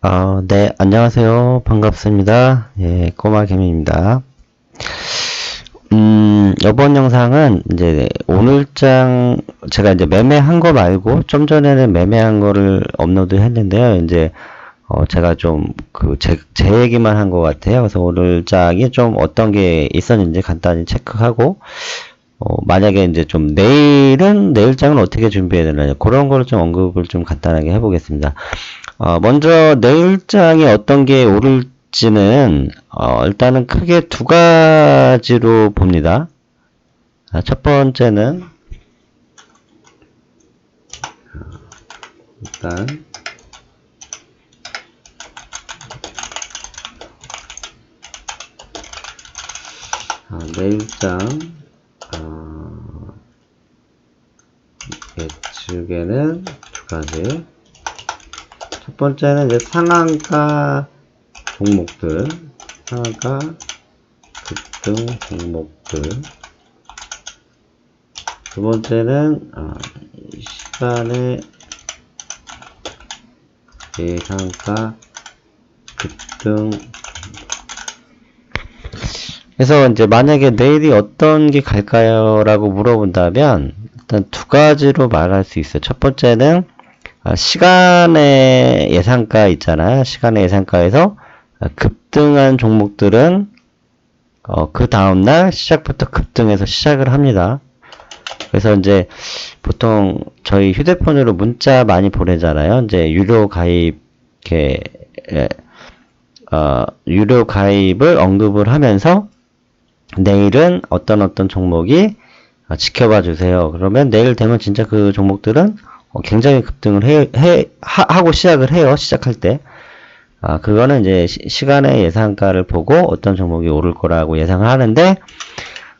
아, 네, 안녕하세요. 반갑습니다. 예, 꼬마 개미입니다. 음, 이번 영상은 이제 오늘장 제가 이제 매매한 거 말고 좀 전에는 매매한 거를 업로드 했는데요. 이제 어, 제가 좀그제 제 얘기만 한 것 같아요. 그래서 오늘장이 좀 어떤 게 있었는지 간단히 체크하고 어, 만약에 이제 좀 내일은 내일장은 어떻게 준비해야 되나 그런 거를 좀 언급을 좀 간단하게 해보겠습니다. 어, 먼저 내일장이 어떤 게 오를지는 어, 일단은 크게 두 가지로 봅니다. 아, 첫 번째는 일단 아, 내일장 어, 예측에는 두 가지 첫 번째는 이제 상한가 종목들, 상한가 급등 종목들. 두 번째는 어, 시간의 예상가 급등. 그래서 이제 만약에 내일이 어떤 게 갈까요? 라고 물어본다면 일단 두 가지로 말할 수 있어요. 첫 번째는 아, 시간의 예상가 있잖아요. 시간의 예상가에서 아, 급등한 종목들은 어, 그 다음날 시작부터 급등해서 시작을 합니다. 그래서 이제 보통 저희 휴대폰으로 문자 많이 보내잖아요. 이제 유료 가입, 이렇게, 예, 어, 유료 가입을 언급을 하면서 내일은 어떤 어떤 종목이 어, 지켜봐 주세요. 그러면 내일 되면 진짜 그 종목들은 어, 굉장히 급등을 해, 해 하, 고 시작을 해요. 시작할 때. 아, 그거는 이제 시, 간의 예상가를 보고 어떤 종목이 오를 거라고 예상을 하는데,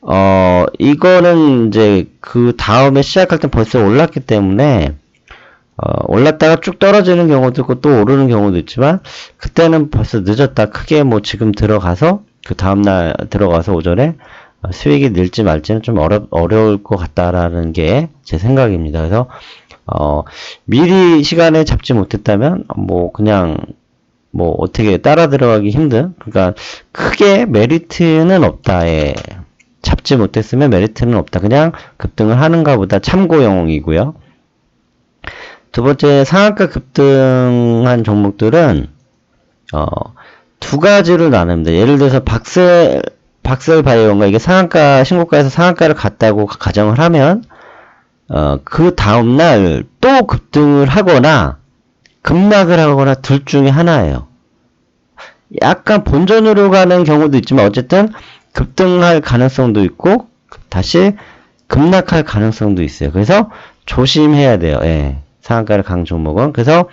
어, 이거는 이제 그 다음에 시작할 때 벌써 올랐기 때문에, 어, 올랐다가 쭉 떨어지는 경우도 있고 또 오르는 경우도 있지만, 그때는 벌써 늦었다. 크게 뭐 지금 들어가서, 그 다음날 들어가서 오전에 어, 수익이 늘지 말지는 좀 어려, 어려울 것 같다라는 게 제 생각입니다. 그래서, 어, 미리 시간에 잡지 못했다면, 뭐, 그냥, 뭐, 어떻게 따라 들어가기 힘든, 그러니까, 크게 메리트는 없다, 예. 잡지 못했으면 메리트는 없다. 그냥 급등을 하는가 보다 참고용이고요. 두 번째, 상한가 급등한 종목들은, 어, 두 가지로 나눕니다. 예를 들어서 박셀, 박셀 바이오인가, 이게 상한가, 신고가에서 상한가를 갔다고 가정을 하면, 어, 그 다음날 또 급등을 하거나 급락을 하거나 둘 중에 하나예요. 약간 본전으로 가는 경우도 있지만 어쨌든 급등할 가능성도 있고 다시 급락할 가능성도 있어요. 그래서 조심해야 돼요. 예. 상한가를 강 종목은. 그래서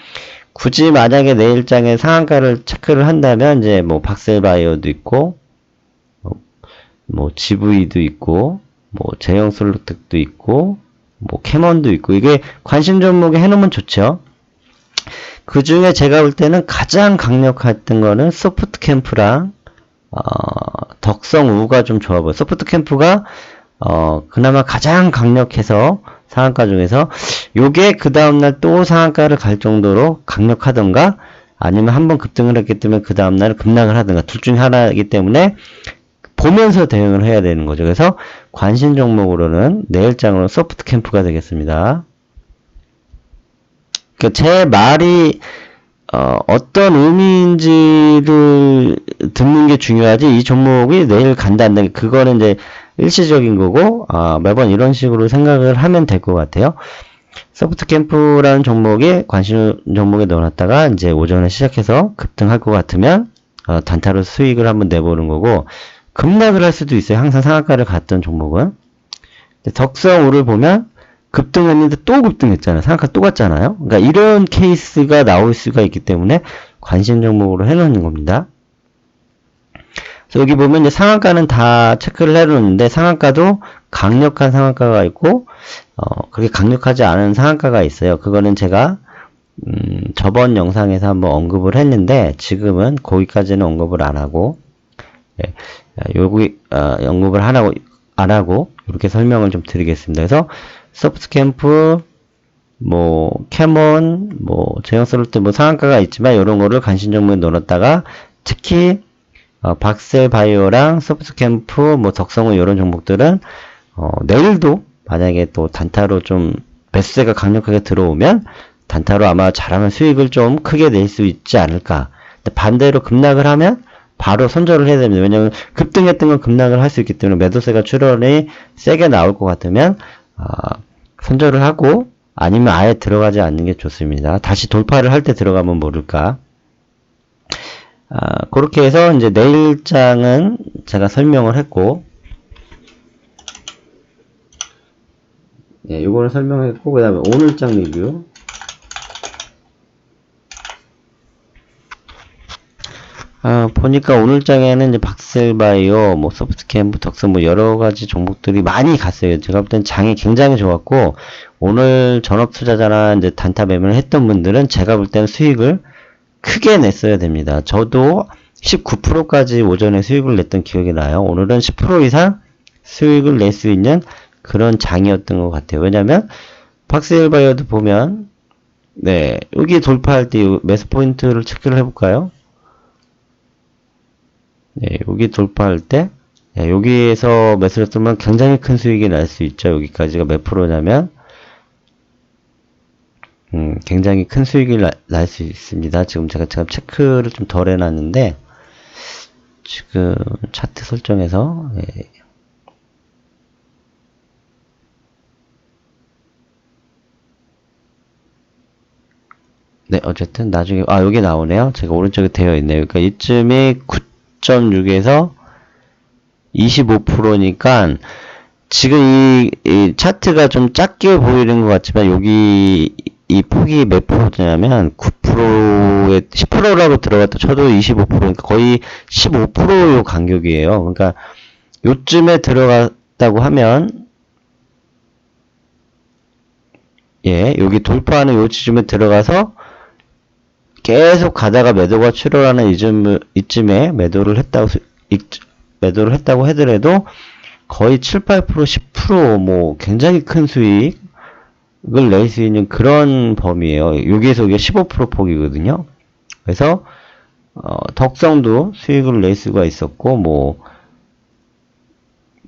굳이 만약에 내일장에 상한가를 체크를 한다면 이제 뭐 박셀바이오도 있고 뭐, 뭐 GV도 있고 뭐 제형 솔루텍도 있고 뭐 캐먼도 있고 이게 관심 종목에 해놓으면 좋죠. 그 중에 제가 볼 때는 가장 강력했던 거는 소프트 캠프랑 어, 덕성 우가 좀 좋아 보여요. 소프트 캠프가 어, 그나마 가장 강력해서 상한가 중에서 요게 그 다음날 또 상한가를 갈 정도로 강력하던가 아니면 한번 급등을 했기 때문에 그 다음날 급락을 하든가 둘 중에 하나이기 때문에 보면서 대응을 해야 되는 거죠. 그래서 관심 종목으로는 내일장으로 소프트 캠프가 되겠습니다. 그러니까 제 말이 어, 어떤 의미인지를 듣는 게 중요하지 이 종목이 내일 간다는 게 그거는 이제 일시적인 거고 아, 매번 이런 식으로 생각을 하면 될 것 같아요. 소프트 캠프라는 종목에 관심 종목에 넣어놨다가 이제 오전에 시작해서 급등할 것 같으면 어, 단타로 수익을 한번 내보는 거고 급락을 할 수도 있어요. 항상 상한가를 갔던 종목은. 덕성우를 보면 급등했는데 또 급등했잖아요. 상한가 또 갔잖아요. 그러니까 이런 케이스가 나올 수가 있기 때문에 관심 종목으로 해놓는 겁니다. 여기 보면 이제 상한가는 다 체크를 해놓는데 상한가도 강력한 상한가가 있고 어, 그렇게 강력하지 않은 상한가가 있어요. 그거는 제가 음, 저번 영상에서 한번 언급을 했는데 지금은 거기까지는 언급을 안 하고 예, 여기 어, 언급을 안 하고 안 하고 이렇게 설명을 좀 드리겠습니다. 그래서 소프트 캠프 뭐 캐몬, 뭐 제형스럽때 뭐 상한가가 있지만 이런 거를 간신 종목에 넣었다가 특히 어, 박셀바이오랑 소프트캠프, 뭐 덕성우 이런 종목들은 어, 내일도 만약에 또 단타로 좀 베스가 강력하게 들어오면 단타로 아마 잘하면 수익을 좀 크게 낼 수 있지 않을까. 반대로 급락을 하면 바로 손절을 해야 됩니다. 왜냐하면 급등했던 건 급락을 할 수 있기 때문에 매도세가 출현이 세게 나올 것 같으면 아, 손절을 하고 아니면 아예 들어가지 않는 게 좋습니다. 다시 돌파를 할 때 들어가면 모를까. 아, 그렇게 해서 이제 내일장은 제가 설명을 했고, 예, 요거를 설명했고, 그 다음에 오늘장 리뷰. 아, 보니까 오늘장에는 이제 박셀바이오, 뭐 소프트캠, 덕선 뭐 여러 가지 종목들이 많이 갔어요. 제가 볼 땐 장이 굉장히 좋았고, 오늘 전업 투자자나 이제 단타 매매를 했던 분들은 제가 볼 때는 수익을 크게 냈어야 됩니다. 저도 19%까지 오전에 수익을 냈던 기억이 나요. 오늘은 10% 이상 수익을 낼 수 있는 그런 장이었던 것 같아요. 왜냐면 박스일바이어도 보면 네 여기 돌파할 때 매수 포인트를 체크를 해볼까요? 네 여기 돌파할 때 네, 여기에서 매수를 했으면 굉장히 큰 수익이 날 수 있죠. 여기까지가 몇 프로냐면 음, 굉장히 큰 수익이 날 수 있습니다. 지금 제가 지금 체크를 좀 덜 해놨는데, 지금 차트 설정에서, 예. 네, 어쨌든 나중에, 아, 여기 나오네요. 제가 오른쪽에 되어 있네요. 그러니까 이쯤이 9.6에서 25%니까, 지금 이, 이 차트가 좀 작게 보이는 것 같지만, 여기 이 폭이 몇 프로냐면 9%에 10%라고 들어갔다 쳐도 25%니까 거의 15%요 간격이에요. 그러니까 요쯤에 들어갔다고 하면 예, 여기 돌파하는 요 지점에 들어가서 계속 가다가 매도가 출혈하는 이쯤, 이쯤에 매도를 했다고, 매도를 했다고 하더라도 거의 7, 8%, 10%뭐 굉장히 큰 수익, 을 낼 수 있는 그런 범위에요. 여기에서 이게 15% 폭이거든요. 그래서 어, 덕성도 수익을 낼 수가 있었고 뭐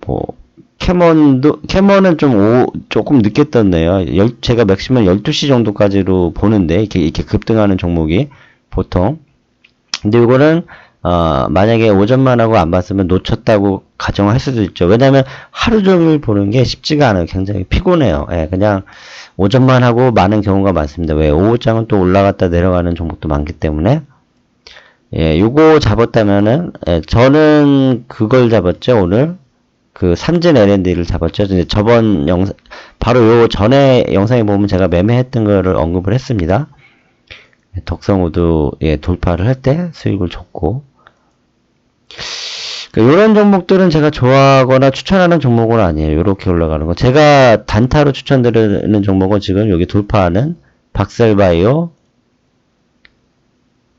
뭐 캐먼도 캐먼은 좀 오, 조금 늦게 떴네요. 열, 제가 맥시멈 12시 정도까지로 보는데 이렇게 이렇게 급등하는 종목이 보통 근데 이거는 어, 만약에 오전만 하고 안 봤으면 놓쳤다고 가정할 수도 있죠. 왜냐면 하루 종일 보는 게 쉽지가 않아요. 굉장히 피곤해요. 예, 그냥 오전만 하고 많은 경우가 많습니다. 왜? 오후장은 또 올라갔다 내려가는 종목도 많기 때문에. 예, 요거 잡았다면은, 예, 저는 그걸 잡았죠, 오늘. 그 삼진 L&D를 잡았죠. 이제 저번 영상, 바로 요 전에 영상에 보면 제가 매매했던 거를 언급을 했습니다. 덕성우도, 예, 돌파를 할 때 수익을 줬고. 그러니까 이런 종목들은 제가 좋아하거나 추천하는 종목은 아니에요. 이렇게 올라가는 거. 제가 단타로 추천드리는 종목은 지금 여기 돌파하는 박셀바이오.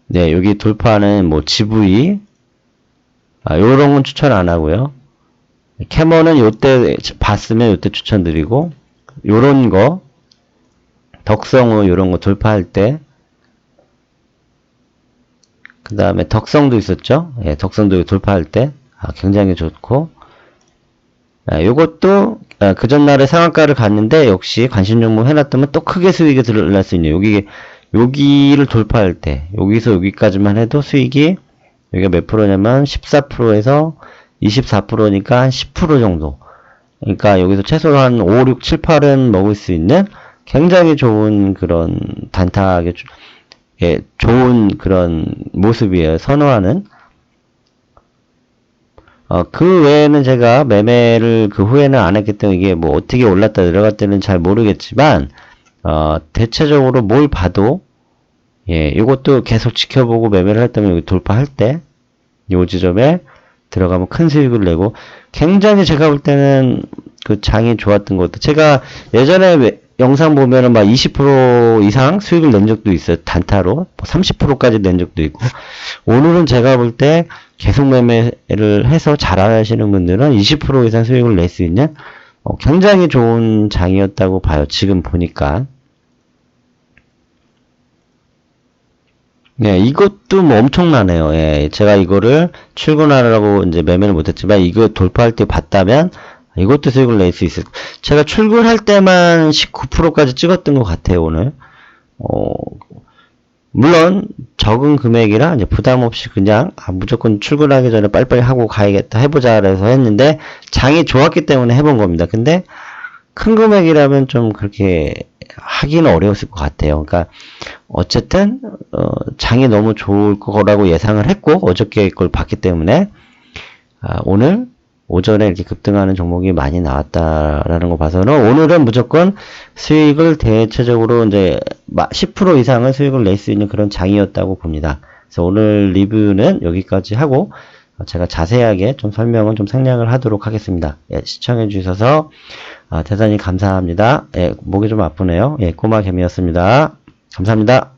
네, 여기 돌파하는 뭐 GV. 아, 요런 건 추천 안 하고요. 캐머는 요때 봤으면 요때 추천드리고 요런 거 덕성우 요런 거 돌파할 때 그 다음에 덕성도 있었죠. 예, 덕성도 돌파할 때 아, 굉장히 좋고 아, 요것도 아, 그 전날에 상한가를 갔는데 역시 관심 종목 해놨다면 또 크게 수익이 들어날 수 있네요. 여기 여기를 돌파할 때 여기서 여기까지만 해도 수익이 여기가 몇 프로냐면 14%에서 24%니까 한 10% 정도. 그러니까 여기서 최소 한 5, 6, 7, 8은 먹을 수 있는 굉장히 좋은 그런 단타하게 예, 좋은 그런 모습이에요. 선호하는 어, 그 외에는 제가 매매를 그 후에는 안 했기 때문에 이게 뭐 어떻게 올랐다 내려갔다는 잘 모르겠지만, 어, 대체적으로 뭘 봐도, 예, 이것도 계속 지켜보고 매매를 했다면 여기 돌파할 때, 요 지점에 들어가면 큰 수익을 내고, 굉장히 제가 볼 때는 그 장이 좋았던 것도, 제가 예전에 영상 보면은 막 20% 이상 수익을 낸 적도 있어요. 단타로. 뭐 30%까지 낸 적도 있고. 오늘은 제가 볼 때 계속 매매를 해서 잘 하시는 분들은 20% 이상 수익을 낼 수 있는 어, 굉장히 좋은 장이었다고 봐요. 지금 보니까. 네, 이것도 뭐 엄청나네요. 예, 제가 이거를 출근하라고 이제 매매를 못했지만 이거 돌파할 때 봤다면 이것도 수익을 낼 수 있을. 제가 출근할 때만 19%까지 찍었던 것 같아요 오늘. 어, 물론 적은 금액이라 이제 부담 없이 그냥 아, 무조건 출근하기 전에 빨리빨리 하고 가야겠다 해보자 그래서 했는데 장이 좋았기 때문에 해본 겁니다. 근데 큰 금액이라면 좀 그렇게 하기는 어려웠을 것 같아요. 그러니까 어쨌든 어, 장이 너무 좋을 거라고 예상을 했고 어저께 걸 봤기 때문에 아, 오늘 오전에 이렇게 급등하는 종목이 많이 나왔다라는 거 봐서는 오늘은 무조건 수익을 대체적으로 이제 10% 이상은 수익을 낼 수 있는 그런 장이었다고 봅니다. 그래서 오늘 리뷰는 여기까지 하고 어, 제가 자세하게 좀 설명은 좀 생략을 하도록 하겠습니다. 예, 시청해 주셔서 아, 대단히 감사합니다. 예, 목이 좀 아프네요. 예, 꼬마 개미였습니다. 감사합니다.